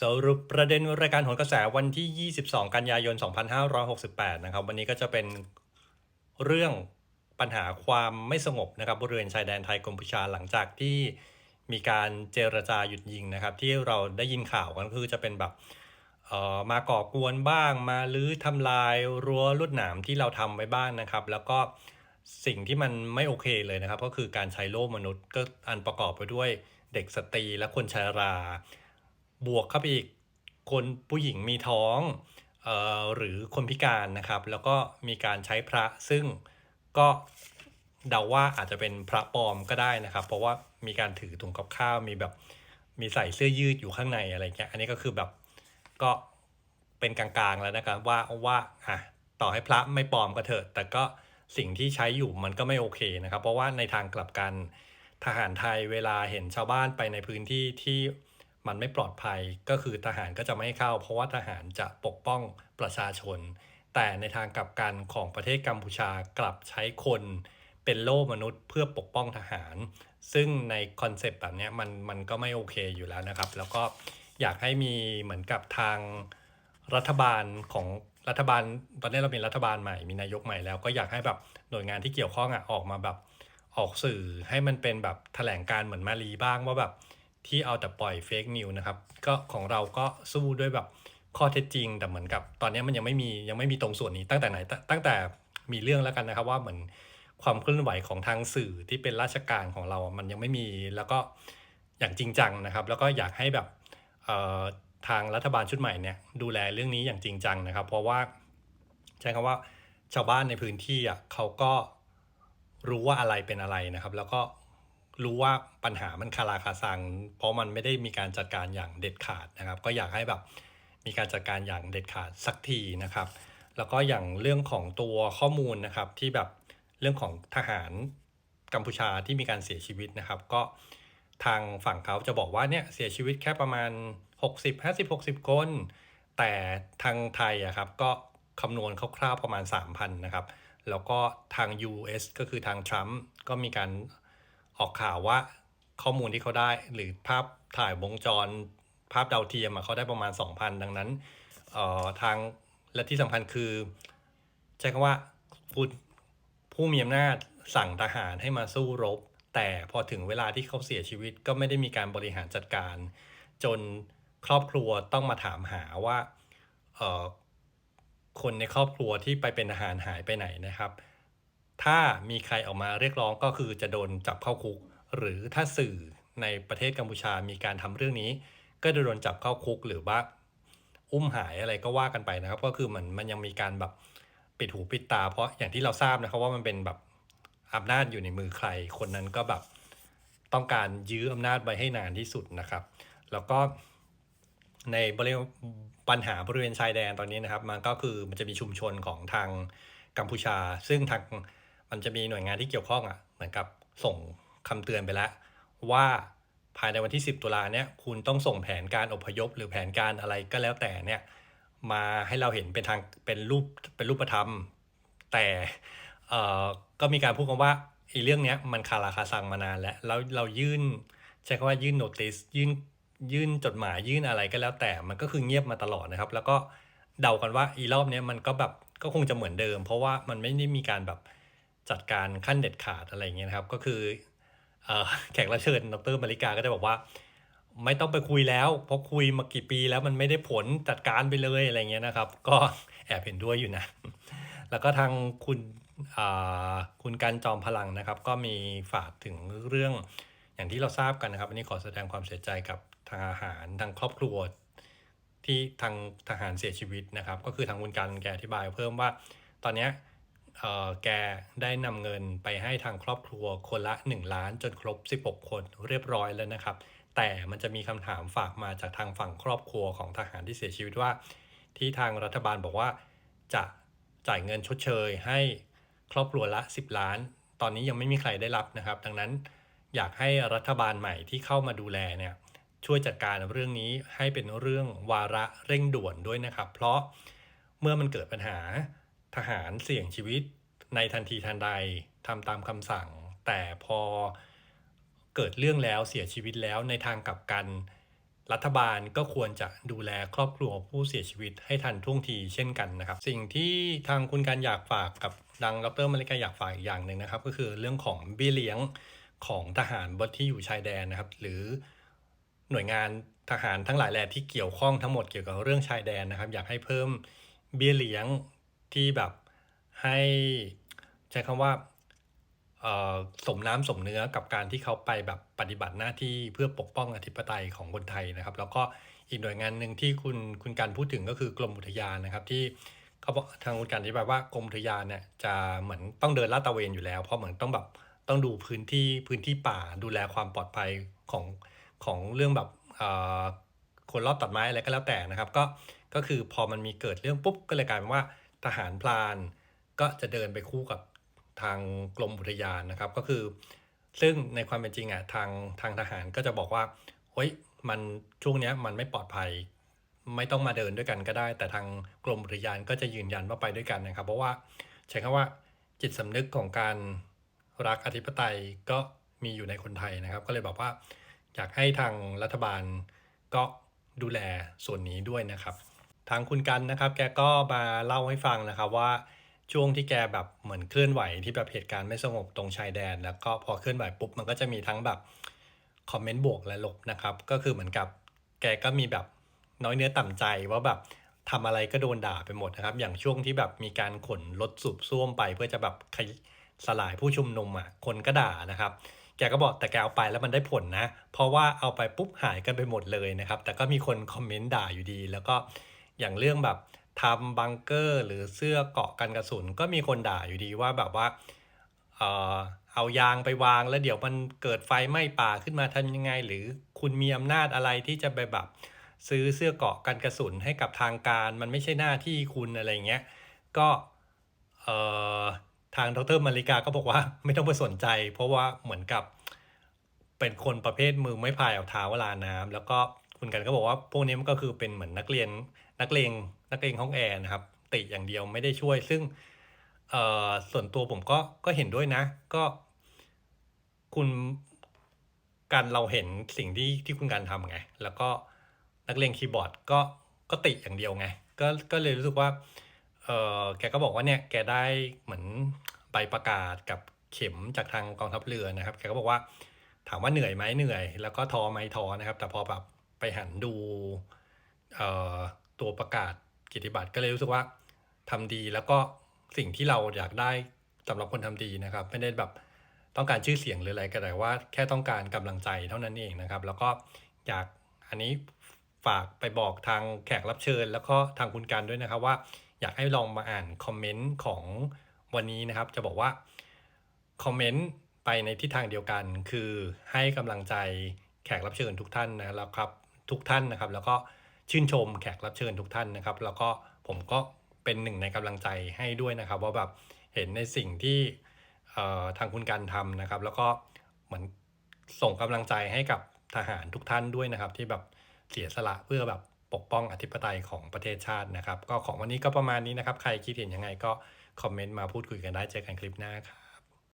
สรุปประเด็นรายการหนกระแสวันที่ 22 กันยายน 2568 นะครับ วันนี้ก็จะเป็นเรื่องปัญหาความไม่สงบนะครับบริเวณชายแดนไทยกัมพูชาหลังจากที่มีการเจรจาหยุดยิงนะครับ ที่เราได้ยินข่าวกันคือจะเป็นแบบเอ่อมาก่อกวนบ้าง มาลื้อทำลายรั้วลวดหนามที่เราทำไว้บ้างนะครับ แล้วก็สิ่งที่มันไม่โอเคเลยนะครับ ก็คือการใช้โล่มนุษย์ก็อันประกอบไปด้วยเด็กสตรีและคนชรา บวกเข้าไปอีกคนผู้หญิงมีท้องเอ่อหรือคนพิการนะครับ แล้วก็มีการใช้พระซึ่งก็เดาว่าอาจจะเป็นพระปลอมก็ได้นะครับ เพราะว่ามีการถือถุงกับข้าวมีแบบมีใส่เสื้อยืดอยู่ข้างในอะไรเงี้ยอันนี้ก็คือแบบก็เป็นกลางๆแล้วนะครับว่าว่าอะต่อให้พระไม่ปลอมก็เถอะ แต่ก็สิ่งที่ใช้อยู่มันก็ไม่โอเคนะครับ เพราะว่าในทางกลับกันทหารไทยเวลาเห็นชาวบ้านไปในพื้นที่ที่ มันไม่ปลอดภัยก็คือทหารก็จะไม่ให้เข้า เพราะว่าทหารจะปกป้องประชาชน แต่ในทางกลับกันของประเทศกัมพูชากลับใช้คนเป็นโล่มนุษย์เพื่อปกป้องทหาร ซึ่งในคอนเซปต์แบบนี้มันมันก็ไม่โอเคอยู่แล้วนะครับ แล้วก็อยากให้มีเหมือนกับทางรัฐบาลของรัฐบาลตอนนี้เรามีรัฐบาลใหม่มีนายกใหม่แล้วก็อยากให้แบบหน่วยงานที่เกี่ยวข้องอะออกมาแบบออกสื่อให้มันเป็นแบบแถลงการเหมือนมารีบ้างว่าแบบ ที่เอาแต่ปล่อยเฟกนิวนะครับก็ของเราก็สู้ด้วยแบบข้อเท็จจริง แต่เหมือนกับ ตอนนี้มันยังไม่มียังไม่มีตรงส่วนนี้ตั้งแต่ไหนตตั้งแต่มีเรื่องแล้วกันนะครับว่าเหมือนความเคลื่อนไหวของทางสื่อที่เป็นราชการของเรา มันยังไม่มีแล้วก็อย่างจริงจังนะครับ แล้วก็อยากให้แบบเอ่อทางรัฐบาลชุดใหม่เนี่ยดูแลเรื่องนี้อย่างจริงจังนะครับ เพราะว่าใช้คำว่าชาวบ้านในพื้นที่อะเขาก็รู้ว่าอะไรเป็นอะไรนะครับ แล้วก็ รู้ว่าปัญหามันคาราคาซัง เพราะมันไม่ได้มีการจัดการอย่างเด็ดขาดนะครับ ก็อยากให้แบบมีการจัดการอย่างเด็ดขาดสักทีนะครับ แล้วก็อย่างเรื่องของตัวข้อมูลนะครับที่แบบเรื่องของทหารกัมพูชาที่มีการเสียชีวิตนะครับ ก็ทางฝั่งเขาจะบอกว่าเนี่ยเสียชีวิตแค่ประมาณ 60 50 60 คน แต่ทางไทยอะครับก็คำนวณคร่าวๆประมาณ 3,000 นะครับ แล้วก็ทาง US ก็คือทางทรัมป์ก็มีการ ออกข่าวว่าข้อมูลที่เขาได้หรือภาพถ่ายวงจร ภาพดาวเทียมเขาได้ประมาณ 2,000 ดังนั้นเอ่อทางและที่สำคัญคือ ใช้คำว่าผู้ผู้มีอำนาจสั่งทหารให้มาสู้รบ แต่พอถึงเวลาที่เขาเสียชีวิตก็ไม่ได้มีการบริหารจัดการ จนครอบครัวต้องมาถามหาว่าเออคนในครอบครัวที่ไปเป็นทหารหายไปไหนนะครับ ถ้ามีใครออกมาเรียกร้องก็คือจะโดนจับเข้าคุก หรือถ้าสื่อในประเทศกัมพูชามีการทำเรื่องนี้ ก็จะโดนจับเข้าคุกหรือว่าอุ้มหายอะไรก็ว่ากันไปนะครับ ก็คือมันมันยังมีการแบบปิดหูปิดตา เพราะอย่างที่เราทราบนะครับว่ามันเป็นแบบอำนาจอยู่ในมือใคร คนนั้นก็แบบต้องการยื้ออำนาจไว้ให้นานที่สุดนะครับ แล้วก็ในบริเวณปัญหาบริเวณชายแดนตอนนี้นะครับ มันก็คือมันจะมีชุมชนของทางกัมพูชา ซึ่งทาง มันจะมีหน่วยงานที่เกี่ยวข้องอะเหมือนกับส่งคำเตือนไปแล้ว ว่าภายในวันที่ 10 ตุลาเนี่ยคุณต้องส่งแผนการอพยพ หรือแผนการอะไรก็แล้วแต่เนี่ยมาให้เราเห็นเป็นทางเป็นรูปเป็นรูปธรรม แต่เอ่อก็มีการพูดกันว่าไอ้เรื่องเนี้ยมันคาราคาซังมานานแล้วแล้วเรายื่นใช้คำว่ายื่นโนติสยื่นยื่นจดหมายยื่นอะไรก็แล้วแต่มันก็คือเงียบมาตลอดนะครับ แล้วก็เดากันว่าอีรอบเนี้ยมันก็แบบก็คงจะเหมือนเดิม เพราะว่ามันไม่ได้มีการแบบ จัดการขั้นเด็ดขาดอะไรอย่างเงี้ยนะครับ ก็คืออแขกรับเชิญดรมาริกาก็จะบอกว่า ไม่ต้องไปคุยแล้ว เพราะคุยมากี่ปีแล้วมันไม่ได้ผลจัดการไปเลยอะไรเงี้ยนะครับ ก็แอบเห็นด้วยอยู่นะ แล้วก็ทางคุณคุณการจอมพลังนะครับ ก็มีฝากถึงเรื่องอย่างที่เราทราบกันนะครับอันนี้ขอแสดงความเสียใจกับทางอาหารทางครอบครัวที่ทางทหารเสียชีวิตนะครับ ก็คือทางคุณการแกอธิบายเพิ่มว่า ตอนเนี้ย แกได้นำเงินไปให้ทางครอบครัวคนละ 1 ล้านจนครบ 16 คนเรียบร้อยแล้วนะครับ แต่มันจะมีคำถามฝากมาจากทางฝั่งครอบครัวของทหารที่เสียชีวิตว่า ที่ทางรัฐบาลบอกว่าจะจ่ายเงินชดเชยให้ครอบครัวละ 10 ล้าน ตอนนี้ยังไม่มีใครได้รับนะครับ ดังนั้นอยากให้รัฐบาลใหม่ที่เข้ามาดูแลเนี่ยช่วยจัดการเรื่องนี้ให้เป็นเรื่องวาระเร่งด่วนด้วยนะครับ เพราะเมื่อมันเกิดปัญหา ทหารเสี่ยงชีวิตในทันทีทันใดทำตามคำสั่ง แต่พอเกิดเรื่องแล้วเสียชีวิตแล้วในทางกลับกัน รัฐบาลก็ควรจะดูแลครอบครัวผู้เสียชีวิตให้ทันท่วงทีเช่นกันนะครับ สิ่งที่ทางคุณการอยากฝากกับดังดรมาริกาอยากฝากอีกอย่างหนึ่งนะครับ ก็คือเรื่องของเบี้ยเลี้ยงของทหารบนที่อยู่ชายแดนนะครับ หรือหน่วยงานทหารทั้งหลายแหล่ที่เกี่ยวข้องทั้งหมดเกี่ยวกับเรื่องชายแดนนะครับ อยากให้เพิ่มเบี้ยเลี้ยง ที่แบบให้ใช้คำว่าเอ่อสมน้ำสมเนื้อกับการที่เขาไปแบบปฏิบัติหน้าที่เพื่อปกป้องอธิปไตยของคนไทยนะครับ แล้วก็อีกหน่วยงานหนึ่งที่คุณคุณการพูดถึงก็คือกรมอุทยานนะครับ ที่เขาบอกทางคุณการอธิบายว่ากรมอุทยานเนี่ยจะเหมือนต้องเดินลาดตระเวนอยู่แล้ว เพราะเหมือนต้องแบบต้องดูพื้นที่พื้นที่ป่าดูแลความปลอดภัยของของเรื่องแบบคนรอบตัดไม้อะไรก็แล้วแต่นะครับ ก็ก็คือพอมันมีเกิดเรื่องปุ๊บก็เลยกลายเป็นว่า ทหารพลานก็จะเดินไปคู่กับทางกรมอุทยานนะครับ ก็คือ ซึ่งในความเป็นจริงอะทางทางทหารก็จะบอกว่าเฮ้ยมันช่วงเนี้ยมันไม่ปลอดภัย ไม่ต้องมาเดินด้วยกันก็ได้ แต่ทางกรมอุทยานก็จะยืนยันว่าไปด้วยกันนะครับ เพราะว่าใช้คำว่าจิตสำนึกของการรักอธิปไตยก็มีอยู่ในคนไทยนะครับ ก็เลยบอกว่าอยากให้ทางรัฐบาลก็ดูแลส่วนนี้ด้วยนะครับ ทางคุณกันนะครับ แกก็มาเล่าให้ฟังนะครับว่าช่วงที่แกแบบเหมือนเคลื่อนไหวที่แบบเหตุการณ์ไม่สงบตรงชายแดน แล้วก็พอเคลื่อนไหวปุ๊บมันก็จะมีทั้งแบบคอมเมนต์บวกและลบนะครับ ก็คือเหมือนกับแกก็มีแบบน้อยเนื้อต่ำใจว่าแบบทำอะไรก็โดนด่าไปหมดนะครับ อย่างช่วงที่แบบมีการขนรถสูบซ่วมไป เพื่อจะแบบขยสลายผู้ชุมนุมอะคนก็ด่านะครับแกก็บอกแต่แกเอาไปแล้วมันได้ผลนะ เพราะว่าเอาไปปุ๊บหายกันไปหมดเลยนะครับ แต่ก็มีคนคอมเมนต์ด่าอยู่ดี แล้วก็ อย่างเรื่องแบบทำบังเกอร์ หรือเสื้อเกาะกันกระสุน ก็มีคนด่าอยู่ดีว่าแบบว่าเออเอายางไปวางแล้วเดี๋ยวมันเกิดไฟไหม้ป่าขึ้นมาทำยังไง หรือคุณมีอำนาจอะไรที่จะไปแบบซื้อเสื้อเกาะกันกระสุนให้กับทางการ มันไม่ใช่หน้าที่คุณอะไรเงี้ยก็เอ่อทางดรมาริกาก็บอกว่าไม่ต้องไปสนใจ เพราะว่าเหมือนกับเป็นคนประเภทมือไม่พายเอาเท้าเวลาน้ำแล้วก็คุณกันก็บอกว่าพวกนี้มันก็คือเป็นเหมือนนักเรียน นักเลงนักเลงห้องแอร์นะครับติอย่างเดียวไม่ได้ช่วย ซึ่งส่วนตัวผมก็ก็เห็นด้วยนะ ก็คุณการเราเห็นสิ่งที่ที่คุณการทำไง แล้วก็นักเลงคีย์บอร์ดก็ก็ติอย่างเดียวไง ก็ก็เลยรู้สึกว่าเออแกก็บอกว่าเนี่ยแกได้เหมือนใบประกาศกับเข็มจากทางกองทัพเรือนะครับ แกก็บอกว่าถามว่าเหนื่อยไหมเหนื่อย แล้วก็ท้อไหมท้อนะครับ แต่พอแบบไปหันดูเออ ตัวประกาศกิจบัตรก็เลยรู้สึกว่าทำดีแล้วก็สิ่งที่เราอยากได้สำหรับคนทำดีนะครับ ไม่ได้แบบต้องการชื่อเสียงหรืออะไรก็แต่ว่า แค่ต้องการกำลังใจเท่านั้นเองนะครับ แล้วก็อยากอันนี้ฝากไปบอกทางแขกรับเชิญ แล้วก็ทางคุณการด้วยนะครับว่าอยากให้ลองมาอ่านคอมเมนต์ของวันนี้นะครับ จะบอกว่าคอมเมนต์ไปในทิศทางเดียวกัน คือให้กำลังใจแขกรับเชิญทุกท่านนะแล้วครับทุกท่านนะครับ แล้วก็ ชื่นชมแขกรับเชิญทุกท่านนะครับ แล้วก็ผมก็เป็นหนึ่งในกำลังใจให้ด้วยนะครับ ว่าแบบเห็นในสิ่งที่ทางคุณการทำนะครับ แล้วก็เหมือนส่งกำลังใจให้กับทหารทุกท่านด้วยนะครับ ที่แบบเสียสละเพื่อแบบปกป้องอธิปไตยของประเทศชาตินะครับ ก็ของวันนี้ก็ประมาณนี้นะครับ ใครคิดเห็นยังไงก็คอมเมนต์มาพูดคุยกันได้เจอกันคลิปหน้าครับ